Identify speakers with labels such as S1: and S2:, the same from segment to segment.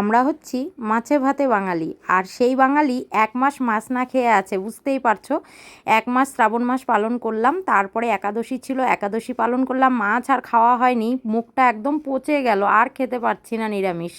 S1: আমরা হচ্ছি মাছে ভাতে বাঙালি, আর সেই বাঙালি এক মাস মাছ না খেয়ে আছে, বুঝতেই পারছ? এক মাস শ্রাবণ মাস পালন করলাম, তারপরে একাদশী ছিল, একাদশী পালন করলাম, মাছ আর খাওয়া হয়নি, মুখটা একদম পচে গেল, আর খেতে পারছি না নিরামিষ।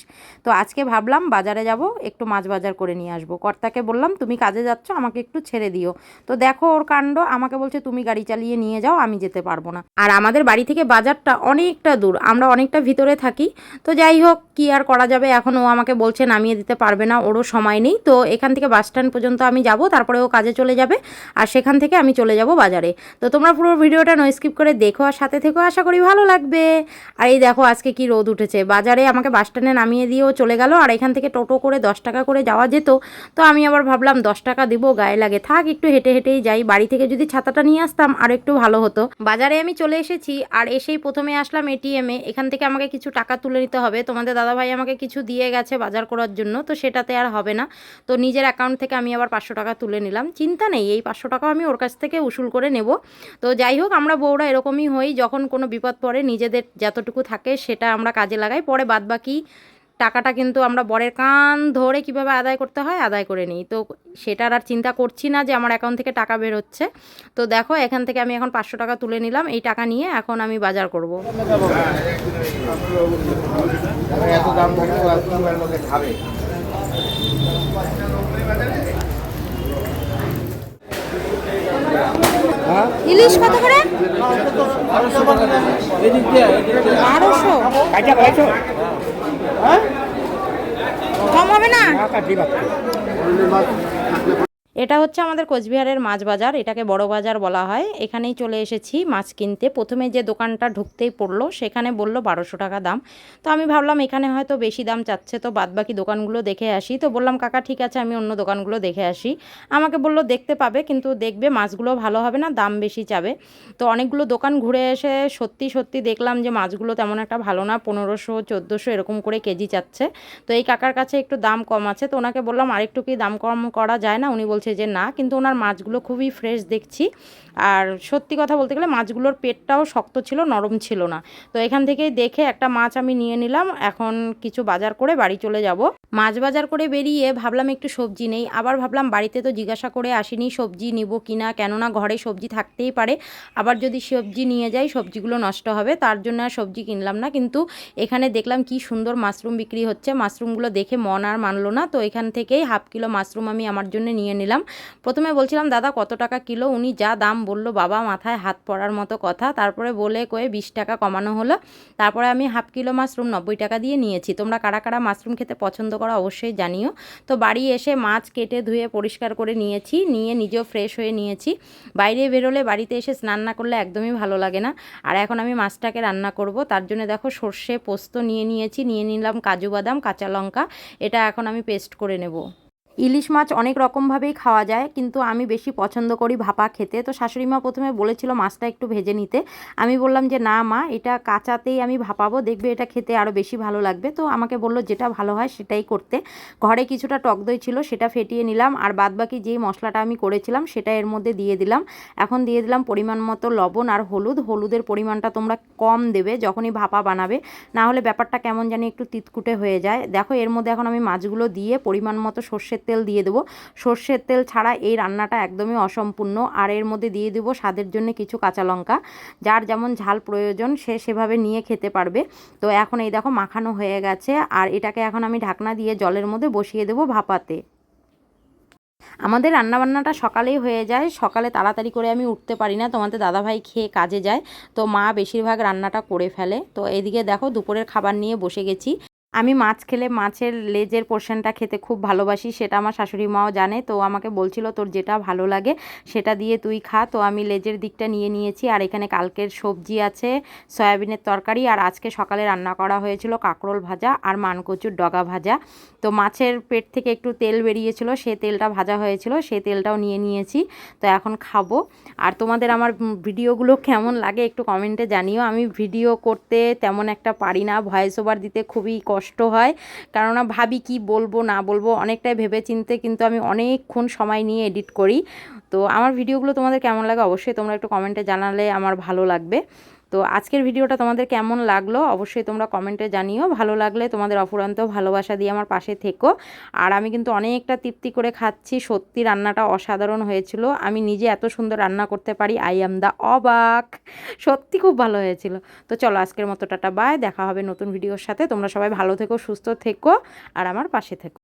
S1: তো আজকে ভাবলাম বাজারে যাব, একটু মাছ বাজার করে নিয়ে আসব। কর্তাকে বললাম, তুমি কাজে যাচ্ছ, আমাকে একটু ছেড়ে দিও। তো দেখো ওর কাণ্ড, আমাকে বলছে, তুমি গাড়ি চালিয়ে নিয়ে যাও, আমি যেতে পারব না। আর আমাদের বাড়ি থেকে বাজারটা অনেকটা দূর, আমরা অনেকটা ভিতরে থাকি। তো যাই হোক, কি আর করা যাবে, এখন ও আমাকে বলছে নামিয়ে দিতে পারবে না, ওরও সময় নেই। তো এখান থেকে বাস স্ট্যান্ড পর্যন্ত আমি যাব, তারপরে ও কাজে চলে যাবে, আর সেখান থেকে আমি চলে যাব বাজারে। তো তোমরা পুরো ভিডিওটা নো স্কিপ করে দেখো আর সাথে থেকেও আশা করি ভালো লাগবে। আর এই দেখো আজকে কি রোদ উঠেছে। বাজারে আমাকে বাস স্ট্যান্ডে নামিয়ে দিয়েও চলে গেল, আর এখান থেকে টোটো করে দশ টাকা করে যাওয়া যেত। তো আমি আবার ভাবলাম দশ টাকা দিব, গায়ে লাগে। থাক, একটু হেঁটে হেঁটেই যাই। বাড়ি থেকে যদি ছাতাটা নিয়ে আসতাম, আর একটু ভালো হতো। বাজারে আমি চলে এসেছি, আর এসেই প্রথমে আসলাম এটিএমে এখান থেকে আমাকে কিছু টাকা তুলে নিতে হবে। তোমাদের দাদাভাই আমাকে কিছু দিয়ে গেছে বাজার করার জন্য, তো সেটাতে আর হবে না। তো নিজের অ্যাকাউন্ট থেকে আমি আবার পাঁচশো টাকা তুলে নিলাম। চিন্তা নেই, এই পাঁচশো টাকা আমি ওর কাছ থেকে উসুল করে নেব। তো যাই হোক, আমরা বউরা এরকমই হই, যখন কোনো বিপদ পড়ে নিজেদের যতটুকু থাকে সেটা আমরা কাজে লাগাই, পরে বাদবাকি টাকাটা কিন্তু আমরা বরের কান ধরে কীভাবে আদায় করতে হয় আদায় করে নিই। তো সেটার আর চিন্তা করছি না যে আমার অ্যাকাউন্ট থেকে টাকা বের হচ্ছে। তো দেখো এখান থেকে আমি এখন পাঁচশো টাকা তুলে নিলাম। এই টাকা নিয়ে এখন আমি বাজার করব। ইলিশ কত করে? বারোশো কম হবে না? এটা হচ্ছে আমাদের কোচবিহারের মাছ বাজার এটাকে বড় বাজার বলা হয়। এখানেই চলে এসেছি মাছ কিনতে। প্রথমে যে দোকানটা ঢুকতেই পড়ল, সেখানে বলল বারোশো টাকা দাম। তো আমি ভাবলাম এখানে হয়তো বেশি দাম চাচ্ছে, তো বাদবাকি দোকানগুলো দেখে আসি। তো বললাম, কাকা, ঠিক আছে, আমি অন্য দোকানগুলো দেখে আসি। আমাকে বলল, দেখতে পাবে, কিন্তু দেখবে মাছগুলো ভালো হবে না, দাম বেশি চাবে। তো অনেকগুলো দোকান ঘুরে এসে সত্যি সত্যি দেখলাম যে মাছগুলো তেমন একটা ভালো না, পনেরোশো, চোদ্দোশো এরকম করে কেজি চাচ্ছে। তো এই কাকার কাছে একটু দাম কম আছে, তো ওনাকে বললাম, আরেকটু কি দাম কম করা যায় না? উনি বলছে যে, না, কিন্তু ওনার মাছগুলো খুবই ফ্রেশ দেখছি। আর সত্যি কথা বলতে গেলে মাছগুলোর পেটটাও শক্ত ছিল, নরম ছিল না। তো এখান থেকেই দেখে একটা মাছ আমি নিয়ে নিলাম। এখন কিছু বাজার করে বাড়ি চলে যাব। মাছ বাজার করে বেরিয়ে ভাবলাম একটু সবজি নেই। আবার ভাবলাম বাড়িতে তো জিজ্ঞাসা করে আসিনি, সবজি নিব কিনা কেননা ঘরে সবজি থাকতেই পারে। আবার যদি সবজি নিয়ে যাই, সবজিগুলো নষ্ট হবে। তার জন্য আর সবজি কিনলাম না। কিন্তু এখানে দেখলাম কি সুন্দর মাশরুম বিক্রি হচ্ছে। মাশরুমগুলো দেখে মন আর মানলো না। তো এখান থেকেই হাফ কিলো মাশরুম আমি আমার জন্য নিয়ে নিলাম। প্রথমে বলছিলাম, দাদা, কত টাকা কিলো? উনি যা দাম বলল, বাবা, মাথায় হাত পড়ার মতো কথা। তারপরে বলে কয়ে বিশ টাকা কমানো হলো। তারপরে আমি হাফ কিলো মাশরুম নব্বই টাকা দিয়ে নিয়েছি। তোমরা কারা কারা মাশরুম খেতে পছন্দ করো অবশ্যই জানিও। তো বাড়ি এসে মাছ কেটে ধুয়ে পরিষ্কার করে নিয়েছি, নিয়ে নিজেও ফ্রেশ হয়ে নিয়েছি। বাইরে বেরোলে বাড়িতে এসে স্নান না করলে একদমই ভালো লাগে না। আর এখন আমি মাছটাকে রান্না করব। তার জন্য দেখো সর্ষে পোস্ত নিয়ে নিয়েছি। নিয়ে নিলাম কাজু বাদাম, কাঁচা লঙ্কা। এটা এখন আমি পেস্ট করে নেব। ইলিশ মাছ অনেক রকমভাবেই খাওয়া যায়, কিন্তু আমি বেশি পছন্দ করি ভাপা খেতে। তো শাশুড়ি মা প্রথমে বলেছিল মাছটা একটু ভেজে নিতে। আমি বললাম যে, না মা, এটা কাঁচাতেই আমি ভাপাবো, দেখবে এটা খেতে আরও বেশি ভালো লাগবে। তো আমাকে বলল, যেটা ভালো হয় সেটাই করতে। ঘরে কিছুটা টক দই ছিল, সেটা ফেটিয়ে নিলাম, আর বাদবাকি যেই মশলাটা আমি করেছিলাম, সেটা এর মধ্যে দিয়ে দিলাম। এখন দিয়ে দিলাম পরিমাণ মতো লবণ আর হলুদ। হলুদের পরিমাণটা তোমরা কম দেবে যখনই ভাপা বানাবে। না হলে ব্যাপারটা কেমন জানি একটু তিতকুটে হয়ে যায়। দেখো, এর মধ্যে এখন আমি মাছগুলো দিয়ে পরিমাণ মতো সর্ষের তেল দিয়ে দেবো। সর্ষের তেল ছাড়া এই রান্নাটা একদমই অসম্পূর্ণ। আর এর মধ্যে দিয়ে দেবো স্বাদের জন্য কিছু কাঁচা লঙ্কা। যার যেমন ঝাল প্রয়োজন সে সেভাবে নিয়ে খেতে পারবে। তো এখন এই দেখো মাখানো হয়ে গেছে। আর এটাকে এখন আমি ঢাকনা দিয়ে জলের মধ্যে বসিয়ে দেবো ভাপাতে। আমাদের রান্নাবান্নাটা সকালেই হয়ে যায়। সকালে তাড়াতাড়ি করে আমি উঠতে পারি না। তোমাদের দাদাভাই খেয়ে কাজে যায়। তো মা বেশিরভাগ রান্নাটা করে ফেলে। তো এদিকে দেখো দুপুরের খাবার নিয়ে বসে গেছি। আমি মাছ খেলে মাছের লেজের পোর্শনটা খেতে খুব ভালোবাসি, সেটা আমার শাশুড়ি মাও জানে। তো আমাকে বলছিল, তোর যেটা ভালো লাগে, সেটা দিয়ে তুই খা। তো আমি লেজের দিকটা নিয়ে নিয়েছি, আর এখানে কালকের সবজি আছে, সয়াবিনের তরকারি, আর আজকে সকালে রান্না করা হয়েছিল কাঁকরোল ভাজা আর মানকচুর ডগা ভাজা। তো মাছের পেট থেকে একটু তেল বেরিয়েছিল, সে তেলটা ভাজা হয়েছিল, সে তেলটাও নিয়ে নিয়েছি। তো এখন খাব। আর তোমাদের আমার ভিডিওগুলো কেমন লাগে একটু কমেন্টে জানিও। আমি ভিডিও করতে তেমন একটা পারি না ভয়েস ওভার দিতে খুবই কষ্ট হয়। কেননা ভাবি কি বলব, না বলব, অনেকটাই ভেবে চিনতে কিন্তু আমি অনেকক্ষণ সময় নিয়ে এডিট করি। তো আমার ভিডিওগুলো তোমাদের কেমন লাগে অবশ্যই তোমরা একটু কমেন্টে জানালে আমার ভালো লাগবে। তো আজকের ভিডিওটা তোমাদের কেমন লাগল অবশ্যই তোমরা কমেন্টে জানিও। ভালো লাগলে তোমাদের অফুরান্ত ভালোবাসা দিয়ে আমার পাশে থেকো। আর আমি কিন্তু অনেকটা তৃপ্তি করে খাচ্ছি। সত্যি রান্নাটা অসাধারণ হয়েছিল। আমি নিজে এত সুন্দর রান্না করতে পারি। আই এম দা অবাক। সত্যি খুব ভালো হয়েছিল। তো চলো আজকের মতো টাটা, বাই। দেখা হবে নতুন ভিডিওর সাথে। তোমরা সবাই ভালো থেকো, সুস্থ থেকো। আর আমার পাশে থেকো।